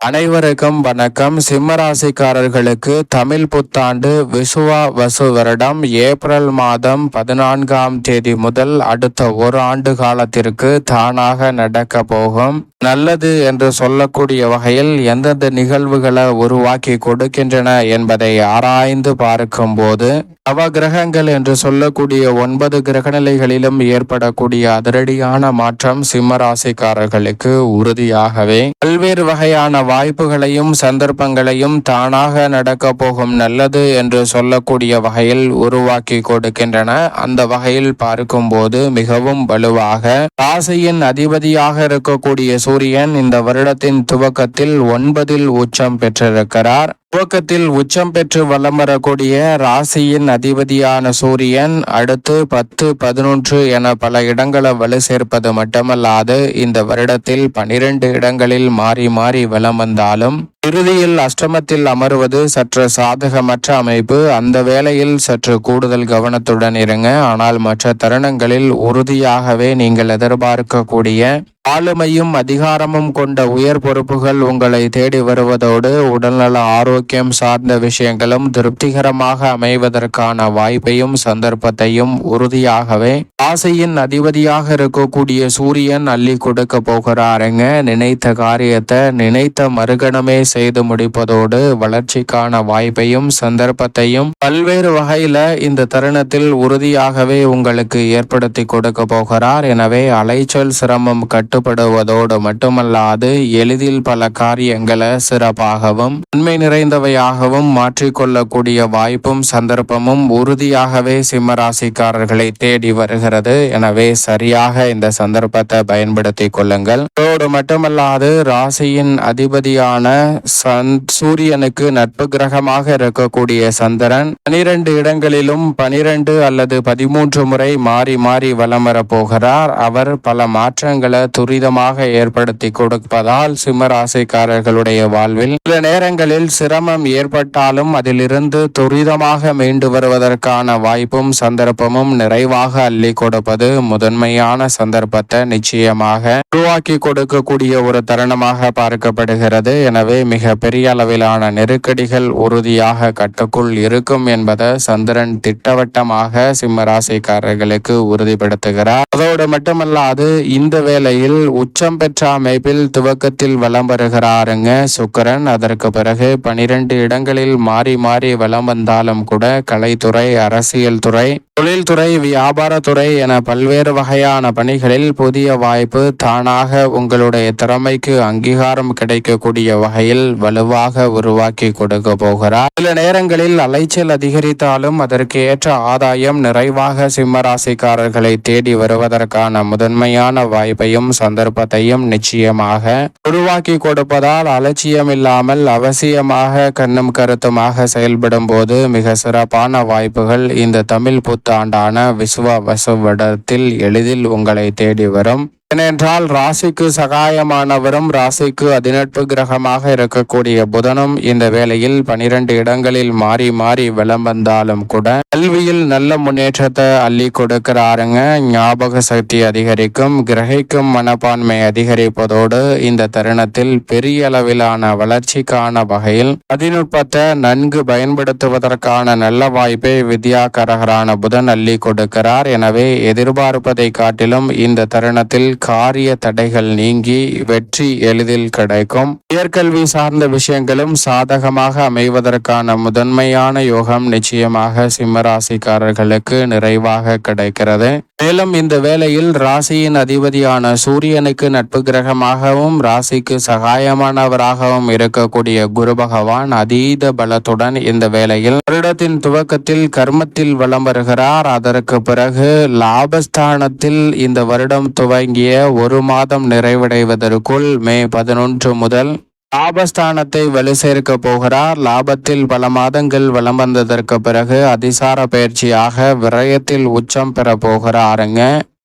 அனைவருக்கும் வணக்கம். சிம்மராசிக்காரர்களுக்கு தமிழ் புத்தாண்டு விசுவா வசு வருடம் ஏப்ரல் மாதம் பதினான்காம் தேதி முதல் அடுத்த ஒரு ஆண்டு காலத்திற்கு தானாக நடக்க போகும். நல்லது என்று சொல்லக்கூடிய வகையில் எந்தெந்த நிகழ்வுகளை உருவாக்கி கொடுக்கின்றன என்பதை ஆராய்ந்து பார்க்கும்போது நவ கிரகங்கள் என்று சொல்லக்கூடிய ஒன்பது கிரகநிலைகளிலும் ஏற்படக்கூடிய அதிரடியான மாற்றம் சிம்மராசிக்காரர்களுக்கு உறுதியாகவே. பல்வேறு வகையான வாய்ப்புகளையும் சந்தர்ப்பங்களையும் தானாக நடக்க போகும் நல்லது என்று சொல்லக்கூடிய வகையில் உருவாக்கி கொடுக்கின்றன. அந்த வகையில் பார்க்கும்போது மிகவும் வலுவாக ராசியின் அதிபதியாக இருக்கக்கூடிய சூரியன் இந்த வருடத்தின் துவக்கத்தில் ஒன்பதில் உச்சம் பெற்றிருக்கிறார். துவக்கத்தில் உச்சம் பெற்று வலம் வரக்கூடிய ராசியின் அதிபதியான சூரியன் அடுத்து பத்து பதினொன்று என பல இடங்களை வலு சேர்ப்பது மட்டுமல்லாது இந்த வருடத்தில் பனிரெண்டு இடங்களில் மாறி மாறி வலம் வந்தாலும் இறுதியில் அஷ்டமத்தில் அமர்வது சற்று சாதகமற்ற அமைப்பு. அந்த வேளையில் சற்று கூடுதல் கவனத்துடன் இருங்க. ஆனால் மற்ற தருணங்களில் உறுதியாகவே நீங்கள் எதிர்பார்க்கக்கூடிய ஆளுமையும் அதிகாரமும் கொண்ட உயர் பொறுப்புகள் உங்களை தேடி வருவதோடு உடல்நல ஆரோக்கியம் சார்ந்த விஷயங்களும் திருப்திகரமாக அமைவதற்கான வாய்ப்பையும் சந்தர்ப்பத்தையும் உறுதியாகவே ஆசையின் அதிபதியாக இருக்கக்கூடிய சூரியன் அள்ளி கொடுக்க போகிறாருங்க. நினைத்த காரியத்தை நினைத்த மறுகணமே செய்து முடிப்பதோடு வளர்ச்சிக்கான வாய்ப்பையும் சந்தர்ப்பத்தையும் பல்வேறு வகையில இந்த தருணத்தில் உறுதியாகவே உங்களுக்கு ஏற்படுத்தி கொடுக்க போகிறார். எனவே அலைச்சல் சிரமம் கட்டுப்படுவதோடு மட்டுமல்லாது எளிதில் பல காரியங்களை சிறப்பாகவும் உண்மை நிறைந்தவையாகவும் மாற்றிக்கொள்ளக்கூடிய வாய்ப்பும் சந்தர்ப்பமும் உறுதியாகவே சிம்மராசிக்காரர்களை தேடி வருகிறது. எனவே சரியாக இந்த சந்தர்ப்பத்தை பயன்படுத்தி கொள்ளுங்கள். அதோடு மட்டுமல்லாது ராசியின் அதிபதியான சந் சூரியனுக்கு நட்பு கிரகமாக இருக்கக்கூடிய சந்திரன் பனிரெண்டு இடங்களிலும் பனிரெண்டு அல்லது பதிமூன்று முறை மாறி மாறி வலம் போகிறார். அவர் பல மாற்றங்களை துரிதமாக ஏற்படுத்தி கொடுப்பதால் சிம்மராசிக்காரர்களுடைய வாழ்வில் சில நேரங்களில் சிரமம் ஏற்பட்டாலும் அதிலிருந்து துரிதமாக மீண்டு வருவதற்கான வாய்ப்பும் சந்தர்ப்பமும் நிறைவாக அள்ளி கொடுப்பது முதன்மையான சந்தர்ப்பத்தை நிச்சயமாக உருவாக்கி கொடுக்கக்கூடிய ஒரு தருணமாக பார்க்கப்படுகிறது. எனவே மிக பெரிய அளவிலான நெருக்கடிகள் உறுதியாக கட்டுக்குள் இருக்கும் என்பதை சந்திரன் திட்டவட்டமாக சிம்மராசிக்காரர்களுக்கு உறுதிப்படுத்துகிறார். அதோடு மட்டுமல்லாது இந்த வேளையில் உச்சம் பெற்ற அமைப்பில் துவக்கத்தில் வலம் வருகிறாருங்க சுக்கிரன். அதற்கு பிறகு பனிரெண்டு இடங்களில் மாறி மாறி வலம் வந்தாலும் கூட கலைத்துறை அரசியல் துறை தொழில்துறை வியாபாரத்துறை என பல்வேறு வகையான பணிகளில் புதிய வாய்ப்பு தானாக உங்களுடைய திறமைக்கு அங்கீகாரம் கிடைக்கக்கூடிய வகையில் வலுவாக உருவாக்கி கொடுக்க போகிறார். சில நேரங்களில் அலைச்சல் அதிகரித்தாலும் அதற்கு ஏற்ற ஆதாயம் நிறைவாக சிம்மராசிக்காரர்களை தேடி வருவதற்கான முதன்மையான வாய்ப்பையும் சந்தர்ப்பத்தையும் நிச்சயமாக உருவாக்கி கொடுப்பதால் அலட்சியம் இல்லாமல் அவசியமாக கண்ணும் கருத்துமாக செயல்படும் போது மிக சிறப்பான வாய்ப்புகள் இந்த தமிழ் புத்தாண்டான விஸ்வ வசுவடத்தில் எளிதில் உங்களை தேடி வரும். ஏனென்றால் ராசிக்கு சகாயமானவரும் ராசிக்கு அதிநட்பு கிரகமாக இருக்கக்கூடிய புதனும் இந்த வேளையில் பனிரெண்டு இடங்களில் மாறி மாறி விளம் வந்தாலும் கூட கல்வியில் நல்ல முன்னேற்றத்தை அள்ளி கொடுக்கிறாருங்க. ஞாபக சக்தி அதிகரிக்கும். கிரகிக்கும் மனப்பான்மை அதிகரிப்பதோடு இந்த தருணத்தில் பெரிய அளவிலான வளர்ச்சிக்கான வகையில் அதிநுட்பத்தை நன்கு பயன்படுத்துவதற்கான நல்ல வாய்ப்பை வித்யாகரகரான புதன் அள்ளி கொடுக்கிறார். எனவே எதிர்பார்ப்பதை காட்டிலும் இந்த தருணத்தில் காரிய தடைகள் நீங்கி வெற்றி எளிதில் கிடைக்கும். உயர்கல்வி சார்ந்த விஷயங்களும் சாதகமாக அமைவதற்கான முதன்மையான யோகம் நிச்சயமாக சிம்மராசிக்காரர்களுக்கு நிறைவாக கிடைக்கிறது. மேலும் இந்த வேளையில் ராசியின் அதிபதியான சூரியனுக்கு நட்பு கிரகமாகவும் ராசிக்கு சகாயமானவராகவும் இருக்கக்கூடிய குரு பகவான் அதீத பலத்துடன் இந்த வேளையில் வருடத்தின் துவக்கத்தில் கர்மத்தில் வலம் வருகிறார். அதற்கு பிறகு லாபஸ்தானத்தில் இந்த வருடம் துவங்கிய ஒரு மாதம் நிறைவடைவதற்குள் மே பதினொன்று முதல் லாபஸ்தானத்தை வலு சேர்க்க போகிறார். லாபத்தில் பல மாதங்கள் வலம் வந்ததற்கு பிறகு அதிசார பயிற்சியாக விரயத்தில் உச்சம் பெற போகிறாருங்க.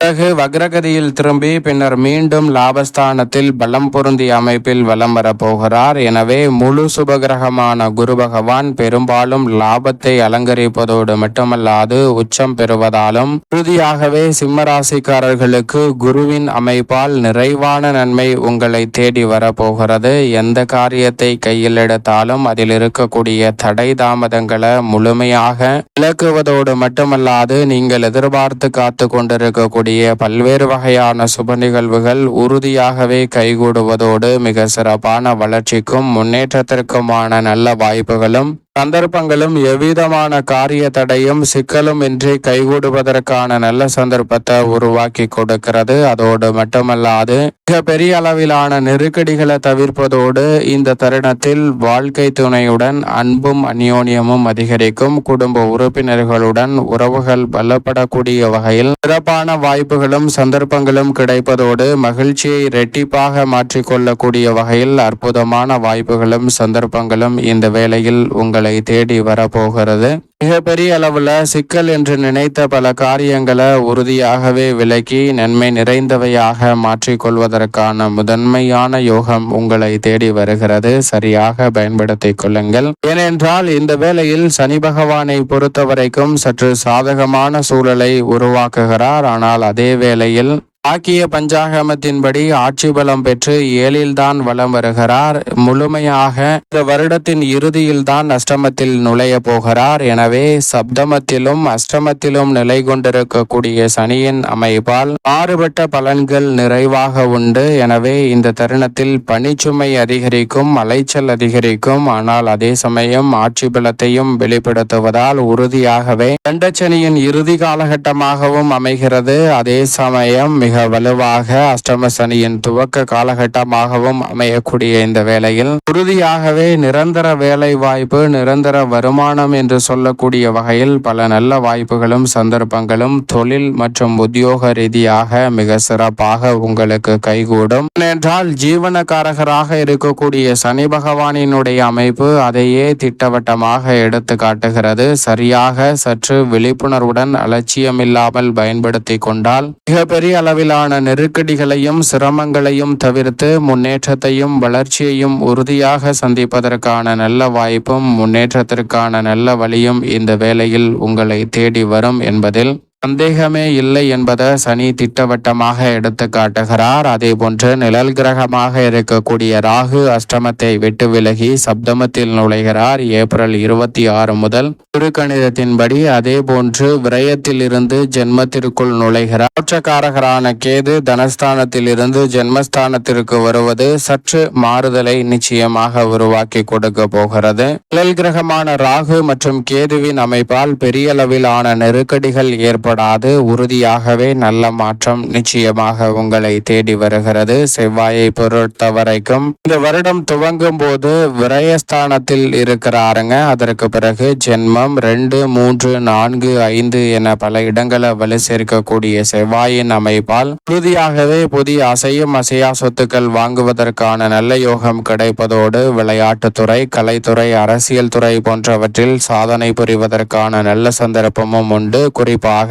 பிறகு வக்ரகதியில் திரும்பி பின்னர் மீண்டும் லாபஸ்தானத்தில் பலம் பொருந்திய அமைப்பில் வலம் வரப்போகிறார் எனவே முழு சுபகிரகமான குரு பகவான் பெரும்பாலும் லாபத்தை அலங்கரிப்பதோடு மட்டுமல்லாது உச்சம் பெறுவதாலும் உறுதியாகவே சிம்மராசிக்காரர்களுக்கு குருவின் அமைப்பால் நிறைவான நன்மை உங்களை தேடி வரப்போகிறது எந்த காரியத்தை கையில் எடுத்தாலும் அதில் இருக்கக்கூடிய தடை தாமதங்களை முழுமையாக விளக்குவதோடு மட்டுமல்லாது நீங்கள் எதிர்பார்த்து காத்து கொண்டிருக்கக்கூடிய பல்வேறு வகையான சுப நிகழ்வுகள் உறுதியாகவே கைகூடுவதோடு மிக சிறப்பான வளர்ச்சிக்கும் முன்னேற்றத்திற்குமான நல்ல வாய்ப்புகளும் சந்தர்ப்பங்களும் எவ்விதமான காரிய தடையும் சிக்கலும் இன்றி கைகூடுவதற்கான நல்ல சந்தர்ப்பத்தை உருவாக்கி கொடுக்கிறது. அதோடு மட்டுமல்லாது மிக பெரிய அளவிலான நெருக்கடிகளை தவிர்ப்பதோடு இந்த தருணத்தில் வாழ்க்கை துணையுடன் அன்பும் அந்யோன்யமும் அதிகரிக்கும். குடும்ப உறுப்பினர்களுடன் உறவுகள் பலப்படக்கூடிய வகையில் சிறப்பான வாய்ப்புகளும் சந்தர்ப்பங்களும் கிடைப்பதோடு மகிழ்ச்சியை இரட்டிப்பாக மாற்றிக்கொள்ளக்கூடிய வகையில் அற்புதமான வாய்ப்புகளும் சந்தர்ப்பங்களும் இந்த வேளையில் உங்கள் உங்களை தேடி வரப்போகிறது. மிகப்பெரிய அளவுல சிக்கல் என்று நினைத்த பல காரியங்களை உறுதியாகவே விலக்கி நன்மை நிறைந்தவையாக மாற்றிக்கொள்வதற்கான முதன்மையான யோகம் உங்களை தேடி வருகிறது. சரியாக பயன்படுத்திக் கொள்ளுங்கள். ஏனென்றால் இந்த வேளையில் சனி பகவானை பொறுத்தவரைக்கும் சற்று சாதகமான சூழலை உருவாக்குகிறார். ஆனால் அதே வேளையில் ஆக்கிய பஞ்சாகமத்தின்படி ஆட்சி பலம் பெற்று ஏழில்தான் வலம் வருகிறார். முழுமையாக இந்த வருடத்தின் இறுதியில்தான் அஷ்டமத்தில் நுழைய போகிறார். எனவே சப்தமத்திலும் அஷ்டமத்திலும் நிலை கொண்டிருக்கக்கூடிய சனியின் அமைப்பால் மாறுபட்ட பலன்கள் நிறைவாக உண்டு. எனவே இந்த தருணத்தில் பனிச்சுமை அதிகரிக்கும் அலைச்சல் அதிகரிக்கும். ஆனால் அதே சமயம் ஆட்சி பலத்தையும் வெளிப்படுத்துவதால் உறுதியாகவே கண்டச்சனியின் இறுதி காலகட்டமாகவும் அமைகிறது. அதே சமயம் மிக மிக வலுவாக அஷ்டம சனியின் துவக்க காலகட்டமாகவும் அமையக்கூடிய இந்த வேளையில் உறுதியாகவே நிரந்தர வேலை வாய்ப்பு நிரந்தர வருமானம் என்று சொல்லக்கூடிய வகையில் பல நல்ல வாய்ப்புகளும் சந்தர்ப்பங்களும் தொழில் மற்றும் உத்தியோக ரீதியாக மிக சிறப்பாக உங்களுக்கு கைகூடும். ஏனென்றால் ஜீவனக்காரகராக இருக்கக்கூடிய சனி பகவானினுடைய அமைப்பு அதையே திட்டவட்டமாக எடுத்து காட்டுகிறது சரியாக சற்று விழிப்புணர்வுடன் அலட்சியமில்லாமல் பயன்படுத்தி கொண்டால் மிகப்பெரிய அளவில் அளவிலான நெருக்கடிகளையும் சிரமங்களையும் தவிர்த்து முன்னேற்றத்தையும் வளர்ச்சியையும் உறுதியாக சந்திப்பதற்கான நல்ல வாய்ப்பும் முன்னேற்றத்திற்கான நல்ல வழியும் இந்த வேளையில் உங்களை தேடி வரும் என்பதில் சந்தேகமே இல்லை என்பதை சனி திட்டவட்டமாக எடுத்து காட்டுகிறார். அதே போன்று நிழல் கிரகமாக இருக்கக்கூடிய ராகு அஷ்டமத்தை விட்டு விலகி சப்தமத்தில் நுழைகிறார். ஏப்ரல் இருபத்தி ஆறு முதல் திருக்கணிதத்தின்படி அதே போன்று விரயத்தில் இருந்து ஜென்மத்திற்குள் நுழைகிறார். மோட்சக்காரகரான கேது தனஸ்தானத்தில் இருந்து ஜென்மஸ்தானத்திற்கு வருவது சற்று மாறுதலை நிச்சயமாக உருவாக்கி கொடுக்க போகிறது. நிழல் கிரகமான ராகு மற்றும் கேதுவின் அமைப்பால் பெரிய அளவிலான நெருக்கடிகள் ஏற்படும். ஏற்படாது உறுதியாகவே நல்ல மாற்றம் நிச்சயமாக உங்களை தேடி வருகிறது. செவ்வாயை பொறுத்த வரைக்கும் இந்த வருடம் துவங்கும் போது விரயஸ்தானத்தில் இருக்கிறாருங்க. அதற்கு பிறகு ஜென்மம் ரெண்டு மூன்று நான்கு ஐந்து என பல இடங்களை வலு சேர்க்கக்கூடிய செவ்வாயின் அமைப்பால் உறுதியாகவே புதிய அசையும் அசையா சொத்துக்கள் வாங்குவதற்கான நல்ல யோகம் கிடைப்பதோடு விளையாட்டுத்துறை கலைத்துறை அரசியல் துறை போன்றவற்றில் சாதனை புரிவதற்கான நல்ல சந்தர்ப்பமும் உண்டு. குறிப்பாக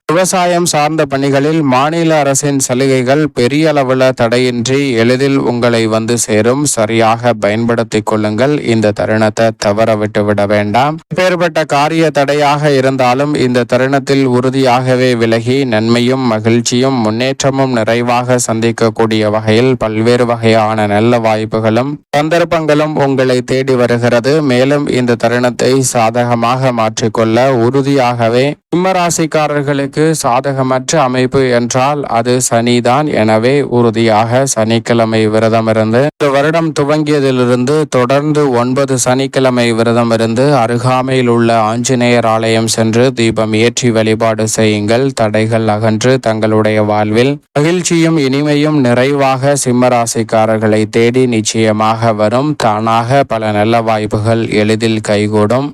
விவசாயம் சார்ந்த பணிகளில் மாநில அரசின் சலுகைகள் பெரிய அளவில் தடையின்றி எளிதில் உங்களை வந்து சேரும். சரியாக பயன்படுத்திக் கொள்ளுங்கள். இந்த தருணத்தை தவற விட்டுவிட வேண்டாம். பேர்பட்ட காரிய தடையாக இருந்தாலும் இந்த தருணத்தில் உறுதியாகவே விலகி நன்மையும் மகிழ்ச்சியும் முன்னேற்றமும் நிறைவாக சந்திக்கக்கூடிய வகையில் பல்வேறு வகையான நல்ல வாய்ப்புகளும் சந்தர்ப்பங்களும் உங்களை தேடி வருகிறது. மேலும் இந்த தருணத்தை சாதகமாக மாற்றிக்கொள்ள உறுதியாகவே சிம்மராசிக்காரர்களுக்கு சாதகமற்ற அமைப்பு என்றால் அது சனிதான். எனவே உறுதியாக சனிக்கிழமை விரதம் இருந்து இந்த வருடம் துவங்கியதிலிருந்து தொடர்ந்து ஒன்பது சனிக்கிழமை விரதம் இருந்து அருகாமையில் உள்ள ஆஞ்சநேயர் ஆலயம் சென்று தீபம் ஏற்றி வழிபாடு செய்யுங்கள். தடைகள் அகன்று தங்களுடைய வாழ்வில் மகிழ்ச்சியும் இனிமையும் நிறைவாக சிம்மராசிக்காரர்களை தேடி நிச்சயமாக வரும். தானாக பல நல்ல வாய்ப்புகள் எளிதில் கைகூடும்.